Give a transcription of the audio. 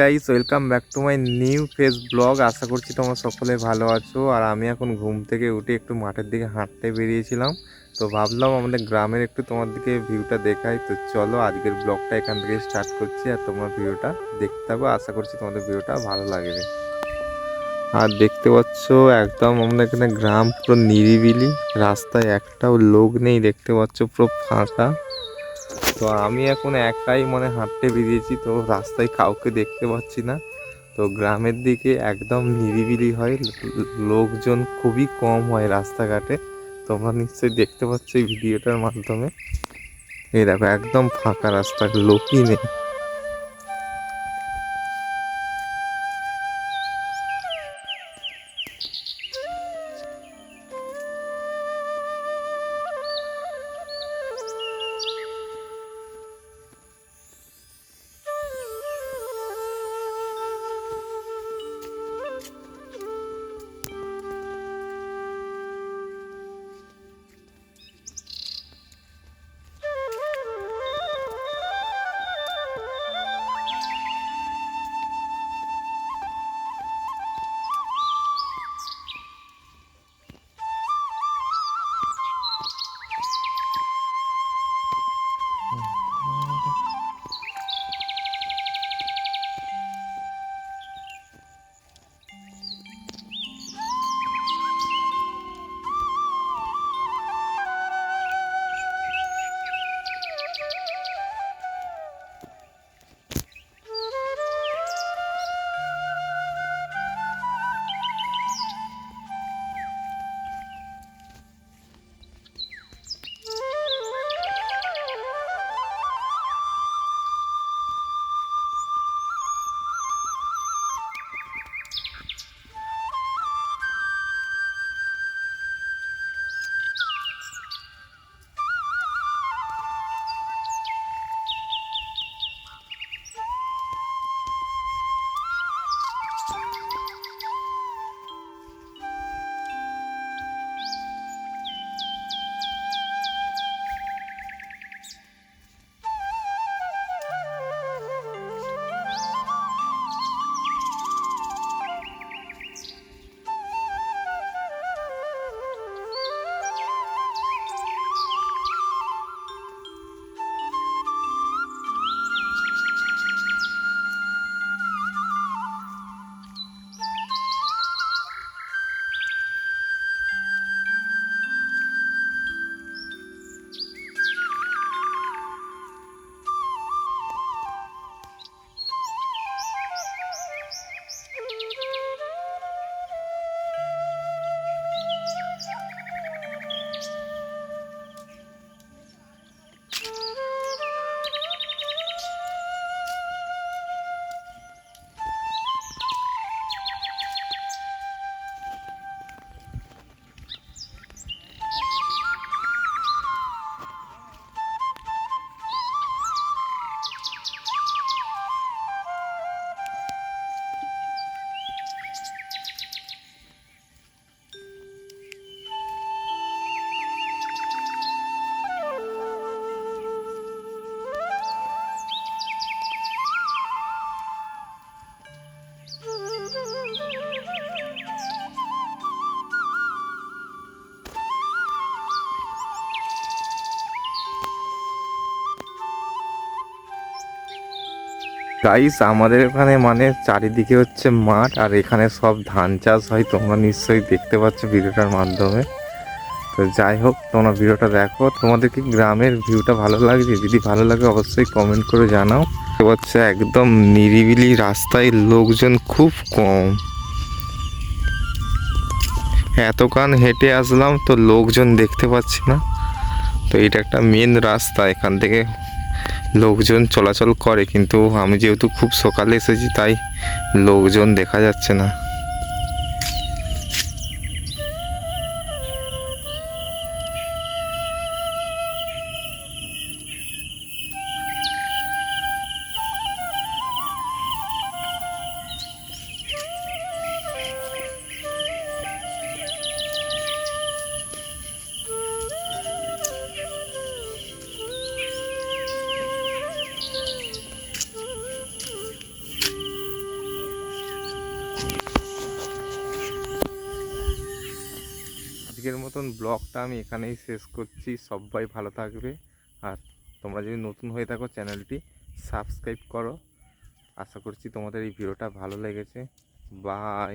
Guys welcome back to my new face blog আশা করছি তোমরা সকলে ভালো আছো। আর আমি এখন ঘুম থেকে উঠে একটু মাঠের দিকে হাঁটতে বেরিয়েছিলাম। তো ভাবলাম আমাদের গ্রামের একটু তোমার দিকে ভিউটা দেখাই। তো চলো আজকের ব্লগটা এখান থেকে স্টার্ট করছি আর তোমার ভিডিওটা দেখতে থাকো। আশা করছি তোমাদের ভিডিওটা ভালো লাগবে। আর দেখতে পাচ্ছ, একদম আমাদের এখানে গ্রাম পুরো নিরিবিলি। রাস্তায় একটাও লোক নেই, দেখতে পাচ্ছ পুরো ফাঁকা। তো আমি এখন একাই মানে হাঁটতে বেরিয়েছি, তো রাস্তায় কাউকে দেখতে পাচ্ছি না। তো গ্রামের দিকে একদম নিরিবিলি হয় লোকজন খুবই কম হয় রাস্তাঘাটে। তোমরা নিশ্চয়ই দেখতে পাচ্ছ এই ভিডিওটার মাধ্যমে। এই দেখো, একদম ফাঁকা রাস্তা, লোকই নেই। গাইস আমাদের এখানে মানে চারিদিকে হচ্ছে মাঠ আর এখানে সব ধান চাষ হয়, তোমরা নিশ্চয়ই দেখতে পাচ্ছ ভিডিওটার মাধ্যমে। তো যাই হোক, তোমরা ভিডিওটা দেখো। তোমাদের কি গ্রামের ভিউটা ভালো লাগছে? যদি ভালো লাগে, অবশ্যই কমেন্ট করে জানাও। পাচ্ছ, একদম নিরিবিলি রাস্তায় লোকজন খুব কম। এতক্ষণ হেঁটে আসলাম তো লোকজন দেখতে পাচ্ছি না। তো এটা একটা মেন রাস্তা, এখান থেকে লোকজন চলাচল করে কিন্তু আমি যেহেতু খুব সকালে এসেছি তাই লোকজন দেখা যাচ্ছে না। আজকের মতন ব্লগটা আমি এখানেই শেষ করছি। সবাই ভালো থাকবে। আর তোমরা যদি নতুন হয়ে থাকো চ্যানেলটি, সাবস্ক্রাইব করো। আশা করছি তোমাদের এই ভিডিওটা ভালো লেগেছে। বাই।